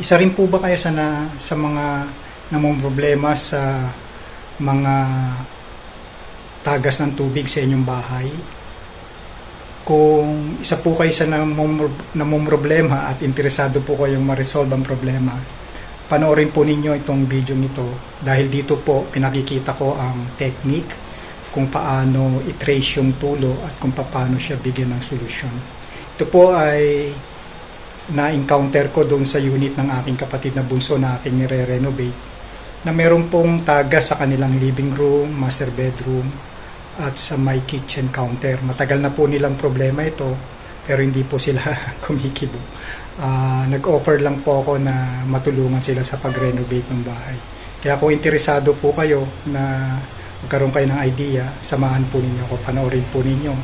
isa rin po ba kayo sa, na, sa mga namong problema sa mga tagas ng tubig sa inyong bahay? Kung isa po kayo sa namong, problema at interesado po kayong ma-resolve ang problema, panoorin po ninyo itong video nito dahil dito po pinakikita ko ang technique kung paano i-trace yung tulo at kung paano siya bigyan ng solusyon. Ito po ay na-encounter ko doon sa unit ng aking kapatid na bunso na aking nire-renovate na meron pong taga sa kanilang living room, master bedroom at sa my kitchen counter. Matagal na po nilang problema ito pero hindi po sila kumikibo. Ah, nag-offer lang po ako na matulungan sila sa pag-renovate ng bahay. Kaya kung interesado po kayo na magkaroon kayo ng idea, samahan po ninyo ako, panoorin po ninyo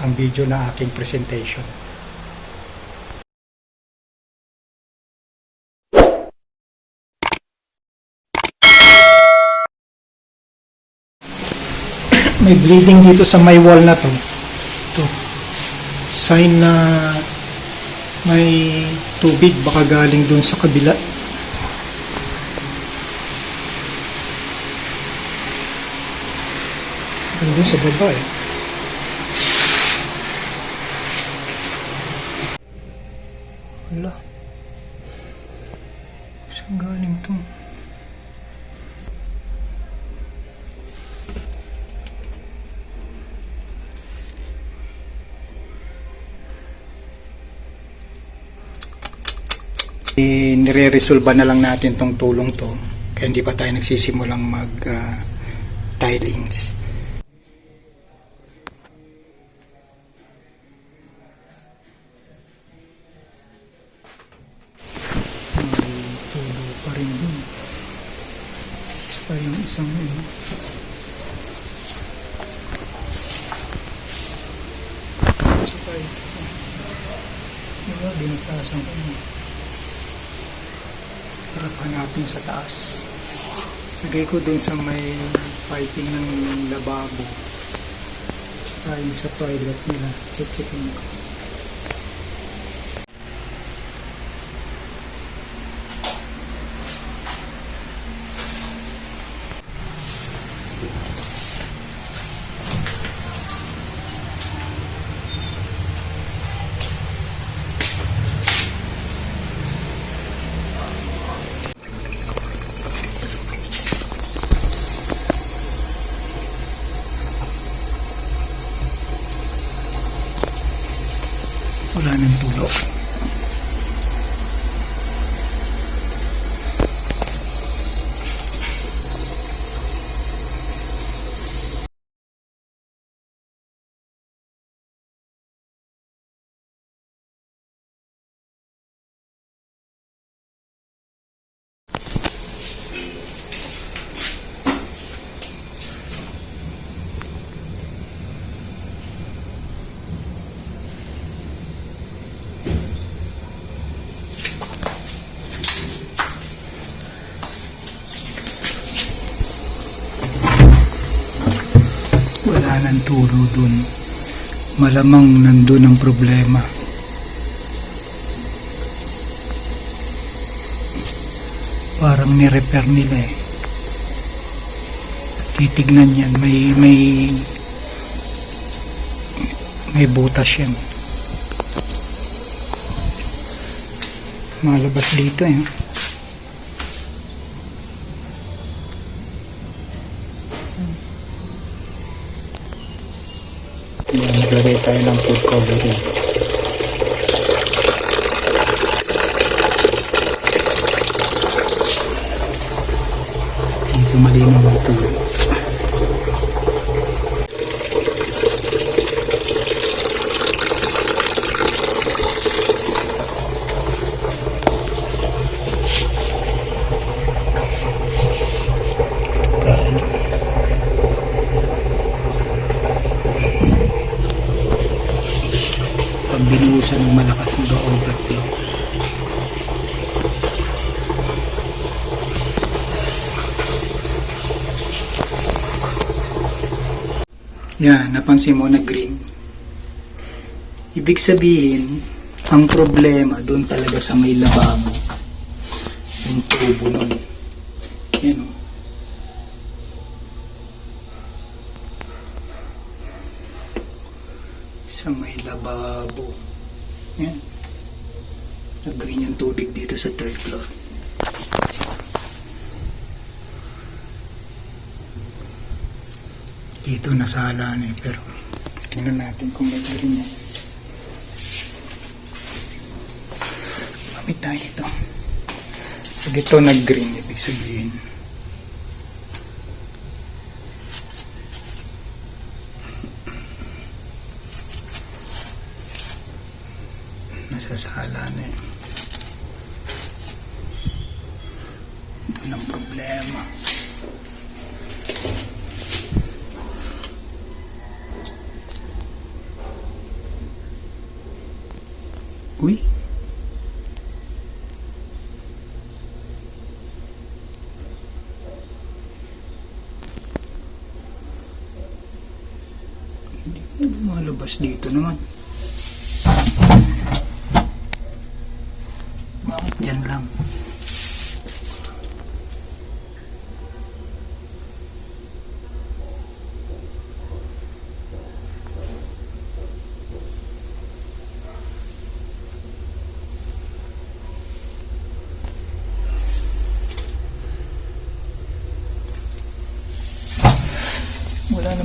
ang video na aking presentation. May bleeding dito sa may wall na to. To. Sign na may tubig baka galing dun sa kabila. Doon sa baba eh. Wala. Saan galing to? Nire-resolve na lang natin tong tulong to kaya hindi pa tayo nagsisimulang mag ah, tilings. Hanapin sa taas. Lagay ko dun sa may piping ng lababo. Tsaka yung sa toilet nila. Check-checkin ko. Wala nang tulo. Tulo dun. Malamang nandun ang problema. Parang ni-repair nila eh. Titignan yan. May, may, may butas yan. Malabas dito eh. Yan, naglagay tayo ng food coloring. Dito malinaw ang tulo. Pag binuhusan ng malakas, mag-overflow. Yan, napansin mo na green. Ibig sabihin, ang problema doon talaga sa may lababo. tubo nun. Yan o. Sa may lababo. Yan. Nag-green yung tubig dito sa third floor. Dito nasala na eh, pero tingnan natin kung may green yan. Gamit tayo ito. Pag ito nag-green, ibig sabihin. Nasasala na eh. Doon ang problema. Uy, Hindi lumalabas dito naman. Bakit yan lang?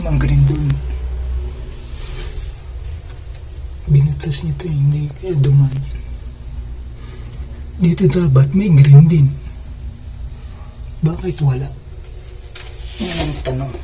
Namang green dun. Binutas niya ito, hindi kaya dumaan yan. Dito dapat may green din. Bakit wala? Yan ang tanong.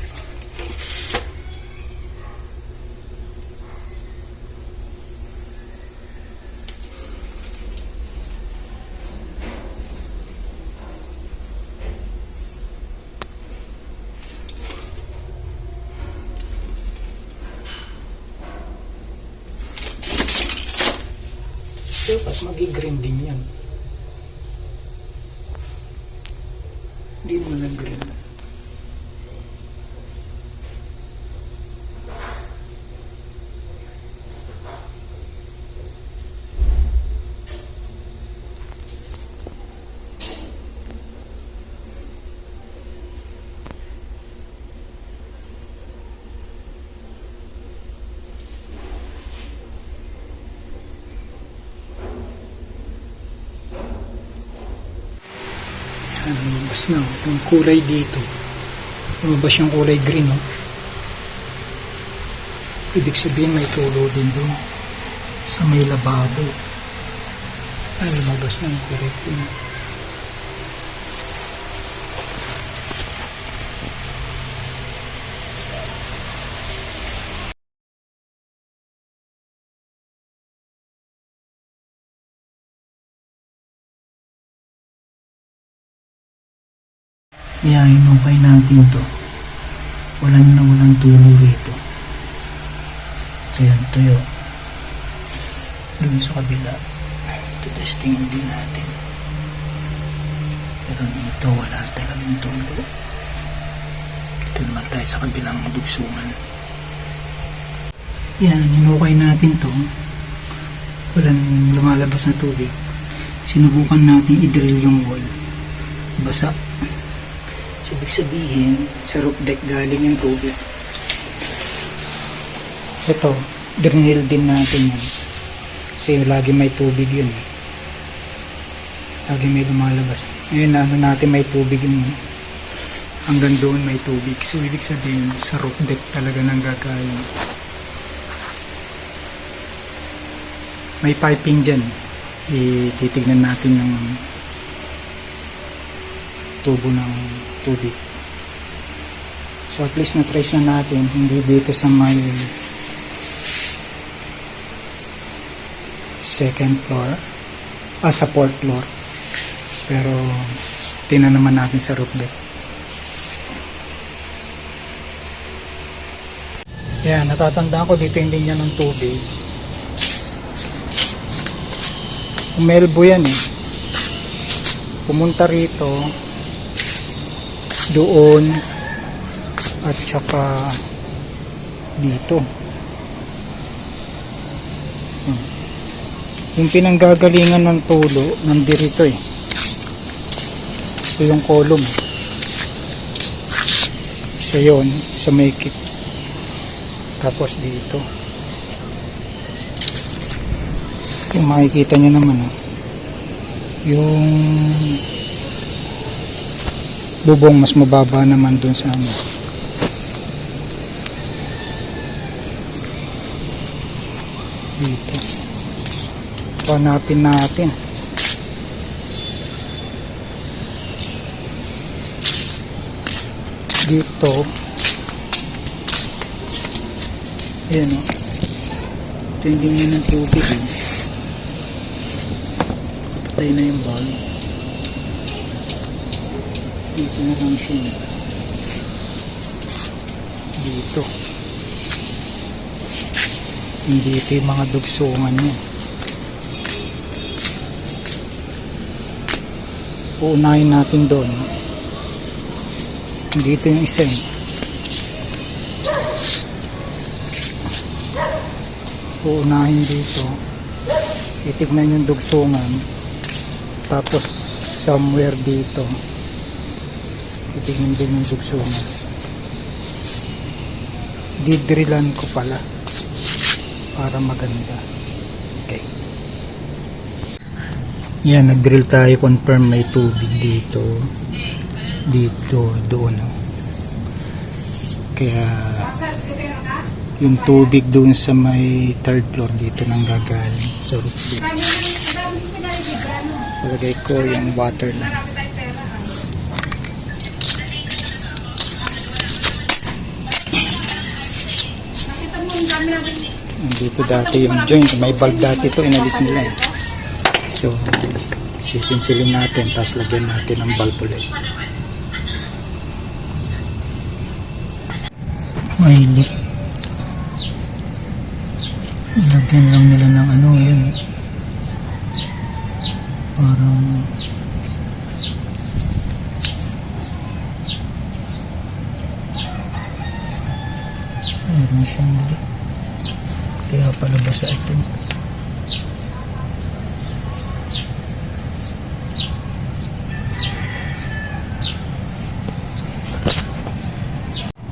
Dapat magi-green din yan. Hindi mo nag-green. Yan, lumabas na. Yung kulay dito. Lumabas yung kulay green, no? Ibig sabihin may tulo din doon. Sa may lababo. Ay, lumabas na yung kulay green. Kaya inukay natin to. Walang na walang tulo rito. Ayan, tuyo. Doon sa kabila. Tutestingin din natin. Pero dito wala talagang tulo. Dito naman tayo sa kabilang dugsungan. Yan, inukay natin to. Walang lumalabas na tubig. Sinubukan natin i-drill yung wall. Basa. Ibig sabihin, sa roof deck galing yung tubig. Ito, drill din natin yan. Kasi lagi may tubig yun. eh. Lagi may lumalabas. Ngayon, ano natin may tubig yun. Hanggang doon may tubig. So, ibig sabihin, sa roof deck talaga nang gagaling. May piping dyan. Ititignan natin yung tubo ng tubig. So at least na-trace na natin, hindi dito sa may second floor, ah sa fourth floor. Pero tingnan naman natin sa roof deck. Yan, natatandaan ko dito yung linya ng tubig. Umelbo yan eh. Pumunta rito, doon, at saka dito. Hmm. Yung pinanggagalingan ng tulo, nandirito eh. ito yung column so yun sa make it tapos dito yung makikita nyo naman oh, yung bubong mas mababa naman dun sa ano. Dito. Hanapin natin. Dito. Ayan o ito yung linya ng tubig eh. na yung bulb dito na lang siya. Dito. Hindi ito yung mga dugsungan niya. Uunahin natin doon. Dito yung isa eh. uunahin dito. Titignan yung dugsungan. Tapos somewhere dito titignan din yung dugsungan didrillan ko pala para maganda. Okay. Yan nagdrill tayo. Confirm may tubig dito. Dito doon. Oh. kaya yung tubig doon sa may third floor dito nang gagaling. Sa roof. Palagay ko yung water lang dito dati yung joint may bulb dati to inalis nila eh. so sisinsilin natin tapos lagyan natin ng bulb ulit leak lagyan lang nila ng ano yun parang meron siyang leak kaya pala basa ito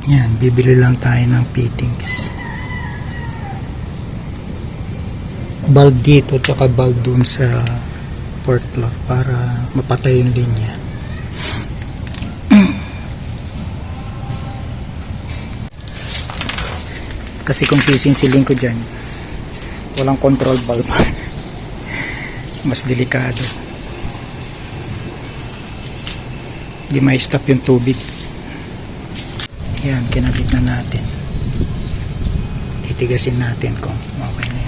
yan bibili lang tayo ng fittings. Bulb dito tsaka bulb dun sa port floor para mapatay yung linya kasi kung sisinsilin ko dyan walang control bulb. Mas delikado. Di may stop yung tubig. Yan kinabit na natin. Titigasin natin kung okay na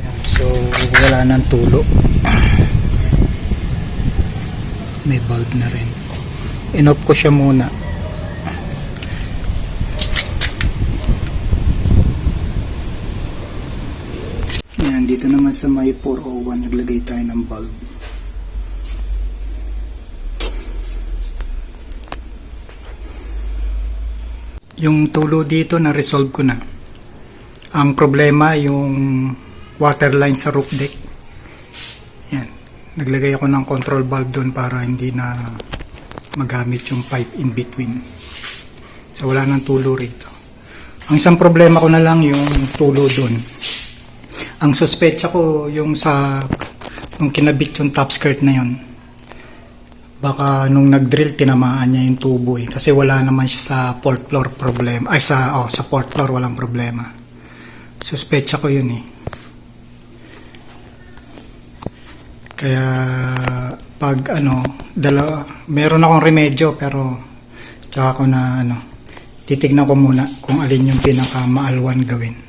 Yan, so wala nang tulo. May bulb na rin. Inoff ko siya muna Yan, dito naman sa may 401 naglagay tayo ng bulb. Yung tulo dito na resolve ko na. Ang problema yung water line sa roof deck. Yan. Naglagay ako ng control valve doon para hindi na magamit yung pipe in between. So wala nang tulo rito. Ang isang problema ko na lang yung tulo doon ang suspecha ko yung sa nung kinabit yung top skirt na yun. Baka nung nag-drill tinamaan niya yung tubo eh. kasi wala naman siya sa fourth floor problema. Ay sa oh, sa fourth floor walang problema. Suspecha ko yun eh. Kaya pag ano dala meron akong remedyo pero tsaka ko na ano titignan ko muna kung alin yung pinaka maalwan gawin